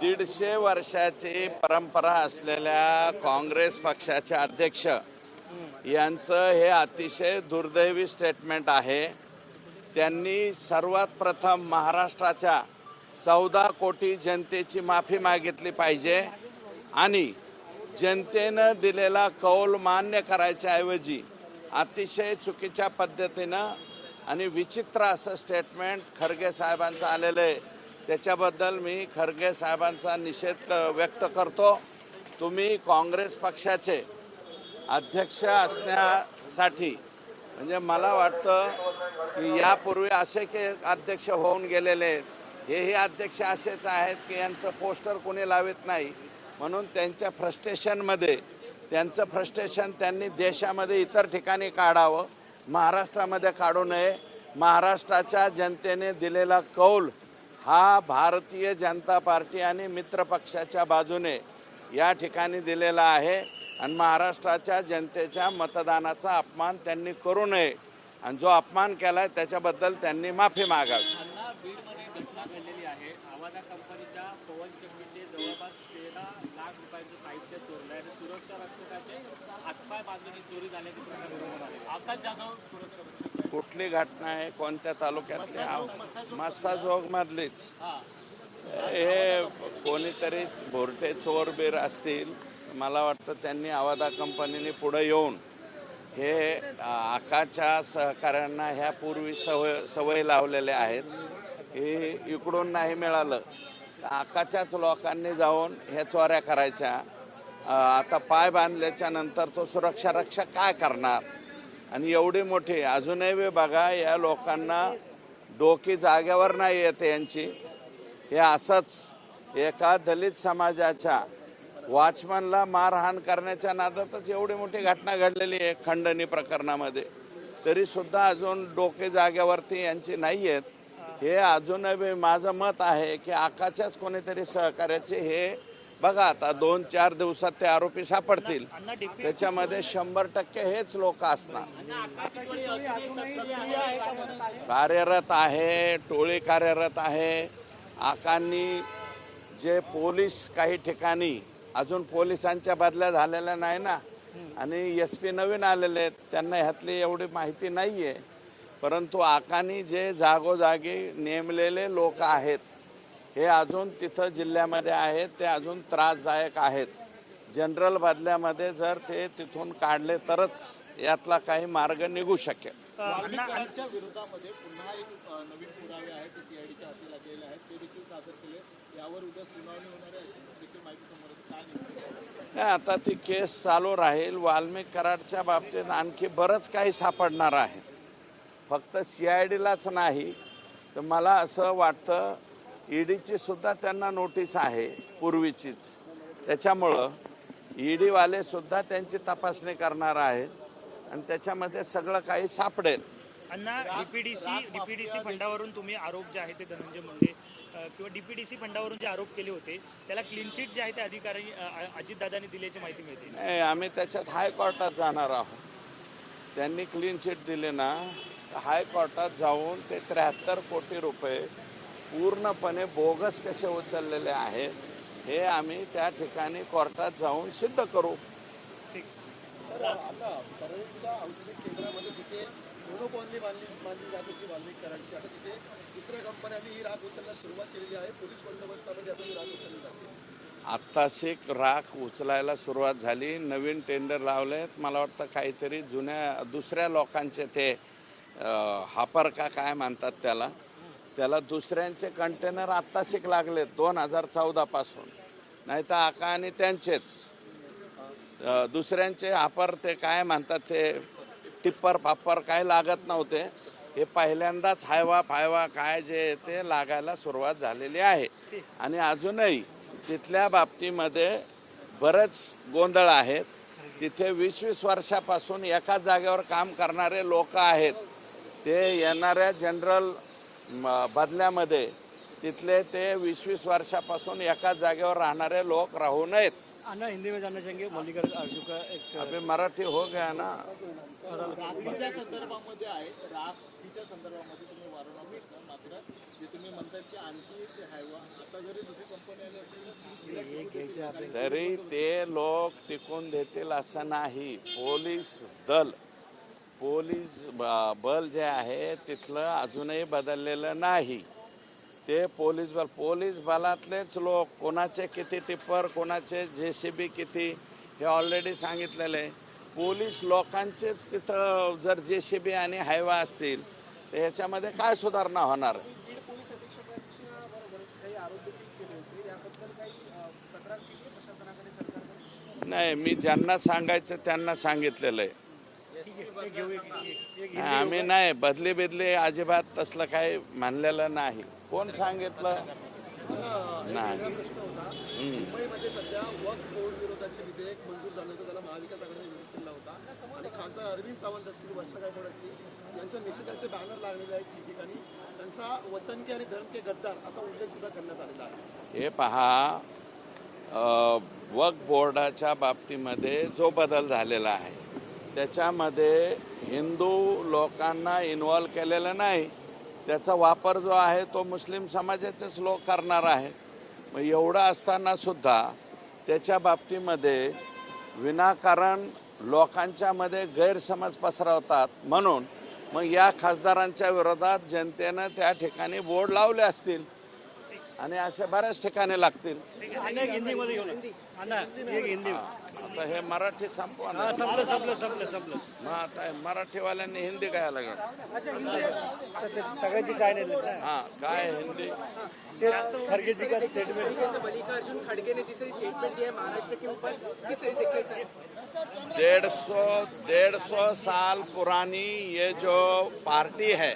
दीडशे वर्षाची परंपरा असलेल्या काँग्रेस पक्षाचे अध्यक्ष यांचं हे अतिशय दुर्दैवी स्टेटमेंट आहे. त्यांनी सर्वात प्रथम महाराष्ट्राच्या चौदा कोटी जनतेची माफी मागितली पाहिजे आणि जनतेनं दिलेला कौल मान्य करायच्या ऐवजी अतिशय चुकीच्या पद्धतीनं आणि विचित्र असं स्टेटमेंट खरगे साहेबांचं आलेलं आहे. त्याच्याबद्दल मी खरगे साहेबांचा निषेध व्यक्त करतो. तुम्ही काँग्रेस पक्षाचे अध्यक्ष असण्यासाठी म्हणजे मला वाटतं की यापूर्वी असे के अध्यक्ष होऊन गेलेले आहेत. हेही अध्यक्ष असेच आहेत की यांचं पोस्टर कोणी लावित नाही. म्हणून त्यांच्या फ्रस्ट्रेशनमध्ये त्यांचं फ्रस्ट्रेशन त्यांनी देशामध्ये इतर ठिकाणी काढावं. महाराष्ट्रामध्ये काढू नये. महाराष्ट्राच्या जनतेने दिलेला कौल हा भारतीय जनता पार्टी आणि मित्रपक्षाच्या बाजूने या ठिकाणी दिलेला आहे. आणि महाराष्ट्राच्या जनतेच्या मतदानाचा अपमान त्यांनी करू नये. आणि जो अपमान केला आहे त्याच्याबद्दल त्यांनी माफी मागावी. आहे. जवळपास तेरा लाख रुपयांचं साहित्य चोरलं आहे. सुरक्षा रक्षकाचे हातपाय बाजूने चोरी झाल्याचे प्रकार समोर आली. आकाश जाधव सुरक्षा रक्षक. कुठली घटना आहे कोणत्या तालुक्यातल्या मस्साजोग मधलीच हे कोणीतरी भोरटे चोरबीर असतील मला वाटतं त्यांनी आवादा कंपनीने पुढे येऊन हे आकाच्या सहकाऱ्यांना ह्या पूर्वी सवय सवय लावलेल्या आहेत. हे इकडून नाही मिळालं. तर आकाच्याच लोकांनी जाऊन ह्या चोऱ्या करायच्या. आता पाय बांधल्याच्या नंतर तो सुरक्षा रक्षा काय करणार? आणि एवढी मोठी अजूनही बी बघा या लोकांना डोकी जाग्यावर नाही येते यांची. हे असंच एका दलित समाजाच्या वॉचमनला मारहाण करण्याच्या नादातच एवढी मोठी घटना घडलेली आहे खंडणी प्रकरणामध्ये. तरी सुद्धा अजून डोके जाग्यावरती यांची नाही आहेत. हे अजूनही माझं मत आहे की आकाच्याच कोणीतरी सहकार्याचे हे बघा आता दोन चार दिवसात ते आरोपी सापडतील. त्याच्यामध्ये शंभर टक्के हेच लोक असणार. कार्यरत आहे टोळी कार्यरत आहे. आकांनी जे पोलीस काही ठिकाणी अजून पोलिसांच्या बदल्या झालेल्या नाही ना. आणि एस पी नवीन आलेले आहेत त्यांना ह्यातली एवढी माहिती नाही आहे परंतु आकांनी जे जागोजागी नेमलेले लोक आहेत हे अजून तिथं जिल्ह्यामध्ये आहेत ते अजून त्रासदायक आहेत. जनरल बदल्यामध्ये जर ते तिथून काढले तरच यातला काही मार्ग निघू शकेल. नाही आता ती केस चालू राहील. वाल्मिक कराडच्या बाबतीत आणखी बरंच काही सापडणार आहे. फक्त सी आय डीलाच नाही. तर मला असं वाटतं ईडीची सुद्धा त्यांना नोटीस आहे पूर्वीचीच. त्याच्यामुळं ईडीवाले सुद्धा त्यांची तपासणी करणार आहेत आणि त्याच्यामध्ये सगळं काही सापडेल. अण्णा डीपीडीसी डीपीडीसी फंडावरून तुम्ही आरोप जे आहे ते धनंजय मुंडे किंवा डीपीडीसी फंडावरून जे आरोप केले होते त्याला क्लीन चिट जे आहे ते अधिकारी अजितदादांनी दिल्याची माहिती मिळते. नाही आम्ही त्याच्यात हायकोर्टात जाणार आहोत. त्यांनी क्लीन चिट दिली ना हायकोर्टात जाऊन ते त्र्याहत्तर कोटी रुपये पूर्णपणे बोगस कसे उचललेले आहेत हे आम्ही त्या ठिकाणी कोर्टात जाऊन सिद्ध करू. तर आता परळीच्या औषधी केंद्रामध्ये जिथे मोनोपॉनली मानली मानली जात होती वाल्मिक कराडची आता तिथे दुसऱ्या कंपन्यांनी ही राख उचलण्यास सुरुवात केलेली आहे. पोलीस बंदोबस्तामध्ये आता ही राख उचलली जाते. आत्ताशिक राख उचलायला सुरुवात झाली. नवीन टेंडर लावलेत. मला वाटतं काहीतरी जुन्या दुसऱ्या लोकांचे ते हापर का काय म्हणतात त्याला? त्याला दुसऱ्यांचे कंटेनर आत्ताशिक लागलेत दोन हजार चौदापासून नाही तर आका आणि त्यांचेच. दुसऱ्यांचे हापर ते काय म्हणतात ते टिप्पर पाप्पर काय लागत नव्हते. हे पहिल्यांदाच हायवा फायवा काय जे ते लागायला सुरुवात झालेली आहे. आणि अजूनही तिथल्या बाबतीमध्ये बरेच गोंधळ आहेत. तिथे वीस वीस वर्षापासून एकाच जागेवर काम करणारे लोक आहेत. ते येणाऱ्या जनरल बदल्यामध्ये तिथले ते वीस वीस वर्षापासून एकाच जागेवर राहणारे लोक राहू नयेत. अण्णा हिंदी में जानना चाहेंगे मल्लिकार्जुन अर्जू का एक अभी मराठी हो गया ना. राखीच्या संदर्भामध्ये आहे. राखीच्या संदर्भामध्ये तुम्ही साधारण प्रश्न मात्र जे तुम्ही म्हणतायत की आणखी एक हायवा आता जरी दुसरी कंपनी आली असेल तरी ते लोक टिकून देतील असं नाही. पोलीस दल. पोलीस ब- बल जे आहे तिथलं अजूनही बदललेलं नाही. ते पोलीस बल पोलीस बलातलेच लोक कोणाचे किती टिप्पर कोणाचे जे सी बी किती हे ऑलरेडी सांगितलेलं आहे. पोलीस लोकांचेच तिथं जर जे सी बी आणि हायवा असतील तर ह्याच्यामध्ये काय सुधारणा होणार? नाही मी ज्यांना सांगायचं त्यांना सांगितलेलं आहे. आम्ही नाही बदली बिदली अजिबात तसलं काही मानलेलं नाही. कोण सांगितलं? नाही. प्रश्न होता. मुंबईमध्ये सध्या वक्फ बोर्ड विरोधाचे विधेयक मंजूर झालं होतं त्याला महाविकास आघाडीने विरोध केला होता. आणि खासदार अरविंद सावंत असतील वर्षा गायकवाड असतील यांच्या निषेधाचे बॅनर लागलेले आहेत ठिकठिकाणी त्यांचा वतन के आणि धर्म के गद्दार असा उल्लेख सुद्धा करण्यात आलेला आहे. हे पहा वक्फ बोर्डाच्या बाबतीमध्ये जो बदल झालेला आहे त्याच्यामध्ये हिंदू लोकांना इन्वॉल्व केलेलं नाही. त्याचा वापर जो आहे तो मुस्लिम समाजाचेच लोक करणार आहे मग एवढं असताना सुद्धा त्याच्या बाबतीमध्ये विनाकारण लोकांच्यामध्ये गैरसमज पसरवतात म्हणून मग या खासदारांच्या विरोधात जनतेनं त्या ठिकाणी बोर्ड लावले असतील. आणि अशा बऱ्याच ठिकाणी लागतील. आता हे मराठी संपवा ना. संपलं संपलं संपलं संपलं. मग आता हे मराठीवाल्यांनी हिंदी काय लागलं? सगळ्यांची चायना हा काय हिंदी? का स्टेटमेंट मल्लिकार्जुन खड़गे ने जिस तरह स्टेटमेंट दिया है महाराष्ट्र के ऊपर किस तरीके से डेढ़ सौ डेढ़ सौ साल पुरानी ये जो पार्टी है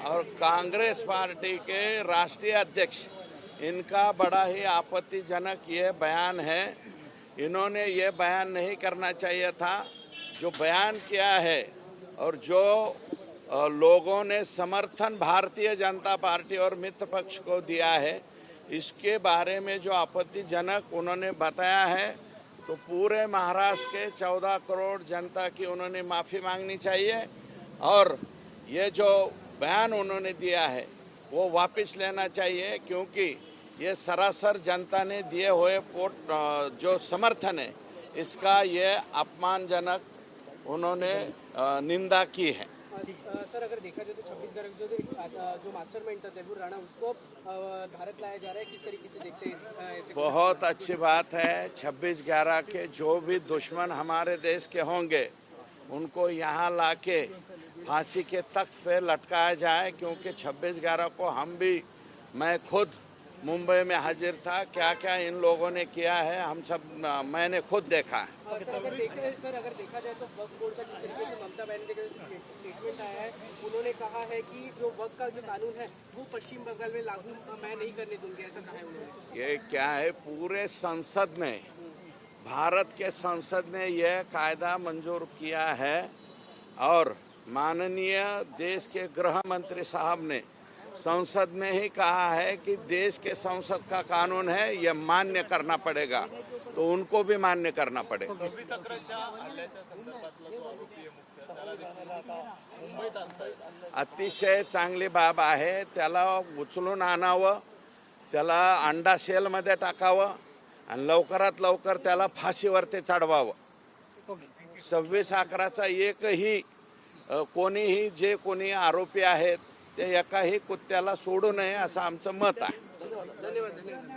और कांग्रेस पार्टी के राष्ट्रीय अध्यक्ष, इनका बड़ा ही आपत्तिजनक ये बयान है। इन्होंने ये बयान नहीं करना चाहिए था। जो बयान किया है और जो लोगों ने समर्थन भारतीय जनता पार्टी और मित्र पक्ष को दिया है, इसके बारे में जो आपत्तिजनक उन्होंने बताया है तो पूरे महाराष्ट्र के चौदह करोड़ जनता की उन्होंने माफ़ी मांगनी चाहिए। और ये जो बयान उन्होंने दिया है वो वापस लेना चाहिए क्योंकि ये सरासर जनता ने दिए हुए वोट जो समर्थन है इसका ये अपमानजनक उन्होंने निंदा की है। सर अगर देखा जाए तो छत्तीसगढ़ जो जो मास्टरमाइंड था तैमूर राणा उसको भारत लाया जा रहा है किस तरीके से देखते हैं इस, बहुत अच्छी बात है छब्बीस ग्यारह के जो भी दुश्मन हमारे देश के होंगे उनको यहाँ लाके फांसी के तख्त पे लटकाया जाए क्योंकि छब्बीस ग्यारह को हम भी मैं खुद मुंबई में हाजिर था। क्या क्या इन लोगों ने किया है हम सब मैंने खुद देखा है। सर अगर देखा जाए तो वक्फ बोर्ड का जिस तरीके से ममता बनर्जी का स्टेटमेंट आया है उन्होंने कहा है कि जो वक्फ का जो कानून है वो पश्चिम बंगाल में लागू मैं नहीं करने दूँगी ऐसा कहा है उन्होंने। ये क्या है पूरे संसद ने भारत के संसद ने यह कायदा मंजूर किया है और माननीय देश के गृह मंत्री साहब ने संसद में ही कहा है कि देश के संसद का कानून है यह मान्य करना पड़ेगा। तो उनको भी मान्य करना पड़ेगा। अतिशय चांगली बाब आहे त्याला उचलून आणावं त्याला अंडा सेलमध्ये टाकावं आणि लवकरात लवकर त्याला फाशीवरती चढवावं. सव्वीस अकराचा एकही कोणीही जे कोणी आरोपी आहेत ते एकाही कुत्त्याला सोडू नये असं आमचं मत आहे. धन्यवाद धन्यवाद.